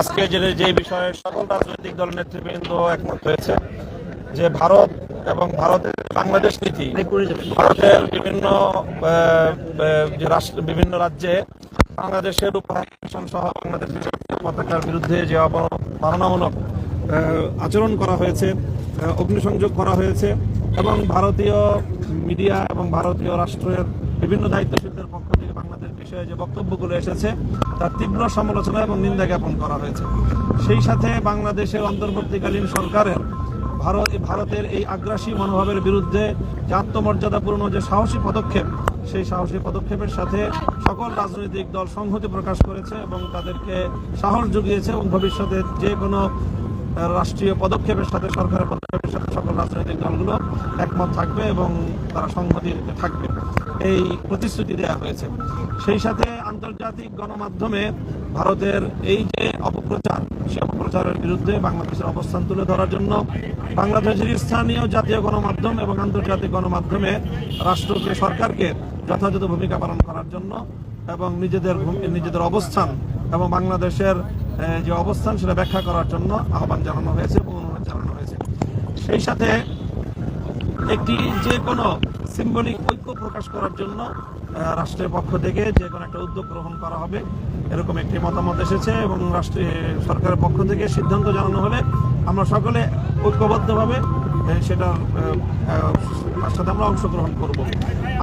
আজকে যে যে বিষয়ে সকল রাজনৈতিক দল নেতৃবৃন্দ একমত হয়েছে, যে ভারত এবং ভারতের বাংলাদেশ নীতি, ভারতের বিভিন্ন বিভিন্ন রাজ্যে বাংলাদেশের উপর সহ বাংলাদেশের পতাকার বিরুদ্ধে যে অবমাননামূলক আচরণ করা হয়েছে অগ্নিসংযোগ করা হয়েছে, এবং ভারতীয় মিডিয়া এবং ভারতীয় রাষ্ট্রের বিভিন্ন দায়িত্বশীলদের পক্ষ বাংলাদেশ বিষয়ে যে বক্তব্যগুলো এসেছে, তার তীব্র সমালোচনা এবং নিন্দা জ্ঞাপন করা হয়েছে। সেই সাথে বাংলাদেশের অন্তর্বর্তীকালীন সরকারের ভারত ভারতের এই আগ্রাসী মনোভাবের বিরুদ্ধে যে আত্মমর্যাদাপূর্ণ যে সাহসী পদক্ষেপ, সেই সাহসী পদক্ষেপের সাথে সকল রাজনৈতিক দল সংহতি প্রকাশ করেছে এবং তাদেরকে সাহস জুগিয়েছে এবং ভবিষ্যতে যে কোনো রাষ্ট্রীয় পদক্ষেপের সাথে সরকারের পদক্ষেপের সাথে সকল রাজনৈতিক দলগুলো একমত থাকবে এবং তারা সংহতি থাকবে। এই প্রতিশ্রুতি দেওয়া হয়েছে। সেই সাথে আন্তর্জাতিক গণমাধ্যমে ভারতের এই যে অপপ্রচার, সেই অপপ্রচারের বিরুদ্ধে বাংলাদেশের অবস্থান তুলে ধরার জন্য বাংলাদেশের স্থানীয় জাতীয় গণমাধ্যম এবং আন্তর্জাতিক গণমাধ্যমে রাষ্ট্রকে, সরকারকে যথাযথ ভূমিকা পালন করার জন্য এবং নিজেদের নিজেদের অবস্থান এবং বাংলাদেশের যে অবস্থান সেটা ব্যাখ্যা করার জন্য আহ্বান জানানো হয়েছে এবং অনুরোধ জানানো হয়েছে। সেই সাথে একটি যে কোনো সিম্বলিক ঐক্য প্রকাশ করার জন্য রাষ্ট্রের পক্ষ থেকে যে কোনো একটা উদ্যোগ গ্রহণ করা হবে, এরকম একটি মতামত এসেছে এবং রাষ্ট্রীয় সরকারের পক্ষ থেকে সিদ্ধান্ত জানানো হলে আমরা সকলে ঐক্যবদ্ধভাবে সেটা তার সাথে আমরা অংশগ্রহণ করব।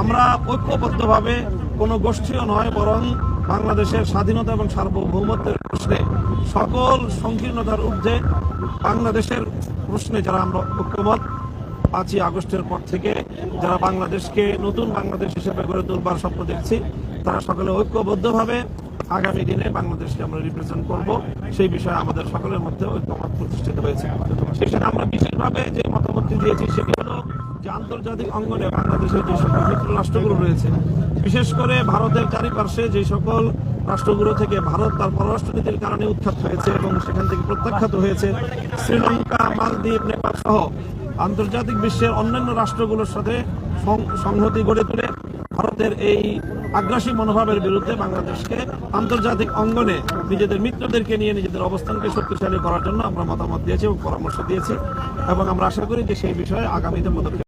আমরা ঐক্যবদ্ধভাবে কোনো গোষ্ঠীও নয়, বরং বাংলাদেশের স্বাধীনতা এবং সার্বভৌমত্বের প্রশ্নে সকল সংকীর্ণতার ঊর্ধ্বে বাংলাদেশের প্রশ্নে যারা আমরা ঐক্যমত পাঁচই আগস্টের পর থেকে যারা বাংলাদেশকে নতুন বাংলাদেশ হিসেবে গড়ে তোলবার স্বপ্ন দেখছি, তারা সকলে ঐক্যবদ্ধভাবে আগামী দিনে বাংলাদেশকে আমরা রিপ্রেজেন্ট করব। সেই বিষয়ে আমাদের সকলের মধ্যে ঐক্যমত প্রতিষ্ঠিত হয়েছে। সাথে আমরা বিশেষভাবে যে মতামতটি দিয়েছি, সেটি হলো যে আন্তর্জাতিক অঙ্গনে বাংলাদেশের যে সকল মিত্র রাষ্ট্রগুলো রয়েছে, বিশেষ করে ভারতের চারিপার্শ্বে যে সকল রাষ্ট্রগুলো থেকে ভারত তার পররাষ্ট্রনীতির কারণে উৎখাত হয়েছে এবং সেখান থেকে প্রত্যাখ্যাত হয়েছে, শ্রীলঙ্কা, মালদ্বীপ, নেপাল সহ আন্তর্জাতিক বিশ্বের অন্যান্য রাষ্ট্রগুলোর সাথে সংহতি গড়ে তুলে ভারতের এই আগ্রাসী মনোভাবের বিরুদ্ধে বাংলাদেশকে আন্তর্জাতিক অঙ্গনে নিজেদের মিত্রদেরকে নিয়ে নিজেদের অবস্থানকে শক্তিশালী করার জন্য আমরা মতামত দিয়েছি এবং পরামর্শ দিয়েছি এবং আমরা আশা করি যে সেই বিষয়ে আগামীতে পদক্ষেপ